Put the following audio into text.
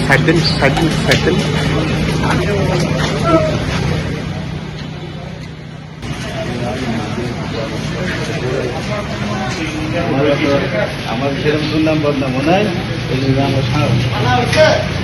Side then side then side then আমার সেরকম শুনলাম বদনাম মনে হয়? Ramos house. And that was good.